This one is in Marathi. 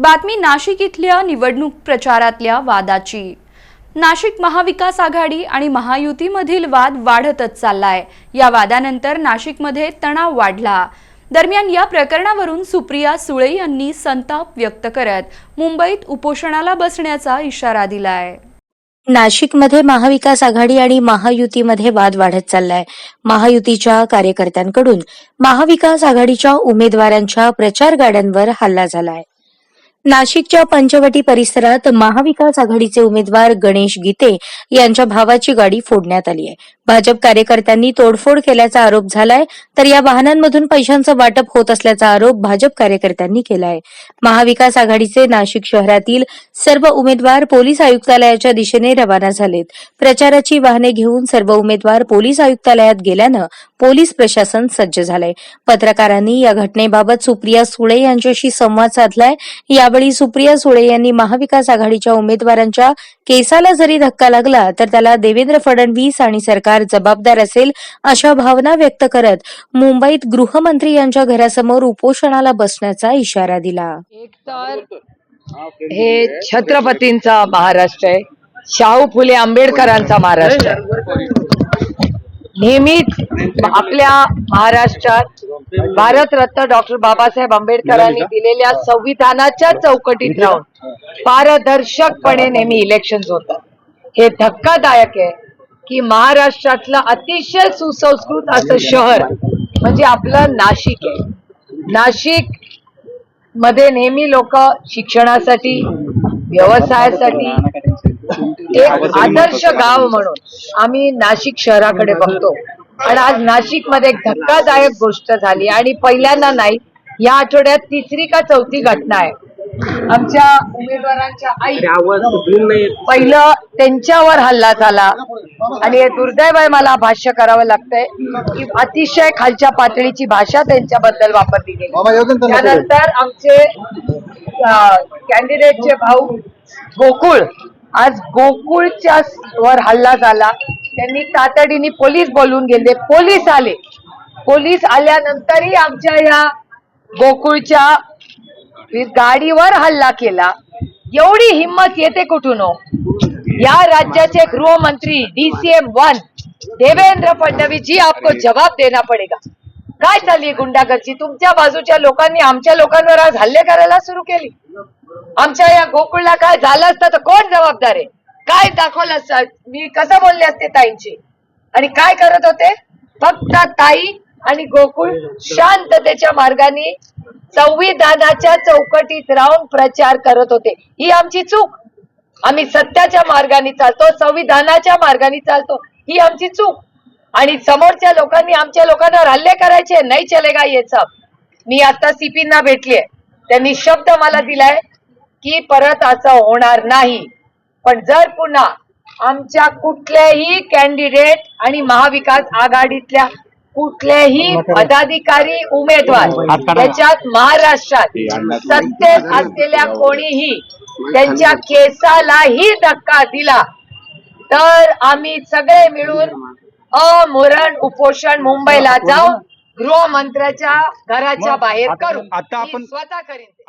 बातमी नाशिक इथल्या निवडणूक प्रचारातल्या वादाची. नाशिक महाविकास आघाडी आणि महायुतीमधील वाद वाढतच चाललाय. या वादानंतर नाशिकमध्ये तणाव वाढला. दरम्यान या प्रकरणावरून सुप्रिया सुळे यांनी संताप व्यक्त करत मुंबईत उपोषणाला बसण्याचा इशारा दिलाय. नाशिकमध्ये महाविकास आघाडी आणि महायुतीमध्ये वाद वाढत चाललाय. महायुतीच्या कार्यकर्त्यांकडून महाविकास आघाडीच्या उमेदवारांच्या प्रचार गाड्यांवर हल्ला झालाय. नाशिकच्या पंचवटी परिसरात महाविकास आघाडीचे उमेदवार गणेश गीते यांच्या भावाची गाडी फोडण्यात आली आहे. भाजप कार्यकर्त्यांनी तोडफोड केल्याचा आरोप झालाय तर या वाहनांमधून पैशांचं वाटप होत असल्याचा आरोप भाजप कार्यकर्त्यांनी केलाय. महाविकास आघाडीचे नाशिक शहरातील सर्व उमेदवार पोलीस आयुक्तालयाच्या दिशेने रवाना झालेत. प्रचाराची वाहने घेऊन सर्व उमेदवार पोलीस आयुक्तालयात गेल्यानं पोलीस प्रशासन सज्ज झालंय. पत्रकारांनी या घटनेबाबत सुप्रिया सुळे यांच्याशी संवाद साधलाय. यावेळी सुप्रिया सुळे यांनी महाविकास आघाडीच्या उमेदवारांच्या केसाला जरी धक्का लागला तर त्याला देवेंद्र फडणवीस आणि सरकार जबाबदार असेल अशा भावना व्यक्त करत मुंबईत गृहमंत्री यांच्या घरासमोर उपोषणाला बसण्याचा इशारा दिला. एक तर हे छत्रपतींचा महाराष्ट्र आहे. शाहू फुले आंबेडकरांचा महाराष्ट्र नेहमीच आपल्या महाराष्ट्रात भारतरत्न डॉक्टर बाबासाहेब आंबेडकरांनी दिलेल्या संविधानाच्या चौकटीत राहून पारदर्शकपणे नेहमी इलेक्शन होतात. हे धक्कादायक आहे. की महाराष्ट्रातलं अतिशय सुसंस्कृत असं शहर म्हणजे आपलं नाशिक आहे. नाशिकमध्ये नेहमी लोक शिक्षणासाठी व्यवसायासाठी एक आदर्श गाव म्हणून आम्ही नाशिक शहराकडे बघतो. आणि आज नाशिकमध्ये एक धक्कादायक गोष्ट झाली आणि पहिल्यांदा नाही या आठवड्यात तिसरी का चौथी घटना आहे. आमच्या उमेदवारांच्या आई पहिलं त्यांच्यावर हल्ला झाला. आणि हे दुर्दैव आहे मला भाष्य करावं लागतंय की अतिशय खालच्या पातळीची भाषा त्यांच्याबद्दल वापरली गेली. त्यानंतर आमचे कॅन्डिडेटचे भाऊ गोकुळ आज गोकुळच्या वर हल्ला झाला. त्यांनी तातडीने पोलीस बोलवून गेले. पोलीस आले. पोलीस आल्यानंतरही आमच्या या गोकुळच्या गाडीवर हल्ला केला. एवढी हिंमत येते कुठून हो? या राज्याचे गृहमंत्री डीसीएम वन देवेंद्र फडणवीस जी आपको जवाब देना पडेगा. काय चालली गुंडागर्दी? तुमच्या बाजूच्या लोकांनी आमच्या लोकांवर आज हल्ले करायला सुरू केली. आमच्या या गोकुळला काय झालं असतं तर कोण जबाबदार आहे? काय दाखवलं असतं? मी कसं बोलले असते ताईंची? आणि काय करत होते? फक्त ताई आणि गोकुळ शांततेच्या मार्गाने संविधानाच्या चौकटीत राहून प्रचार करत होते. ही आमची चूक. आम्ही सत्याच्या मार्गाने चालतो संविधानाच्या मार्गाने चालतो ही आमची चूक. आणि समोरच्या लोकांनी आमच्या लोकांवर हल्ले करायचे नाही चलेगा ये सब. मी आता सीपींना भेटलीये त्यांनी शब्द मला दिलाय की परत असं होणार नाही. पण जर पुन्हा आमच्या कुठल्याही कॅन्डिडेट आणि महाविकास आघाडीतल्या कुठलेही पदाधिकारी उमेदवार त्याच्यात महाराष्ट्रात सत्तेत असलेल्या कोणीही त्यांच्या केसालाही धक्का दिला. तर आम्ही सगळे मिळून अमरण उपोषण मुंबईला जाऊन गृहमंत्र्याच्या घराच्या बाहेर करू. आता आपण- स्वतः करीन.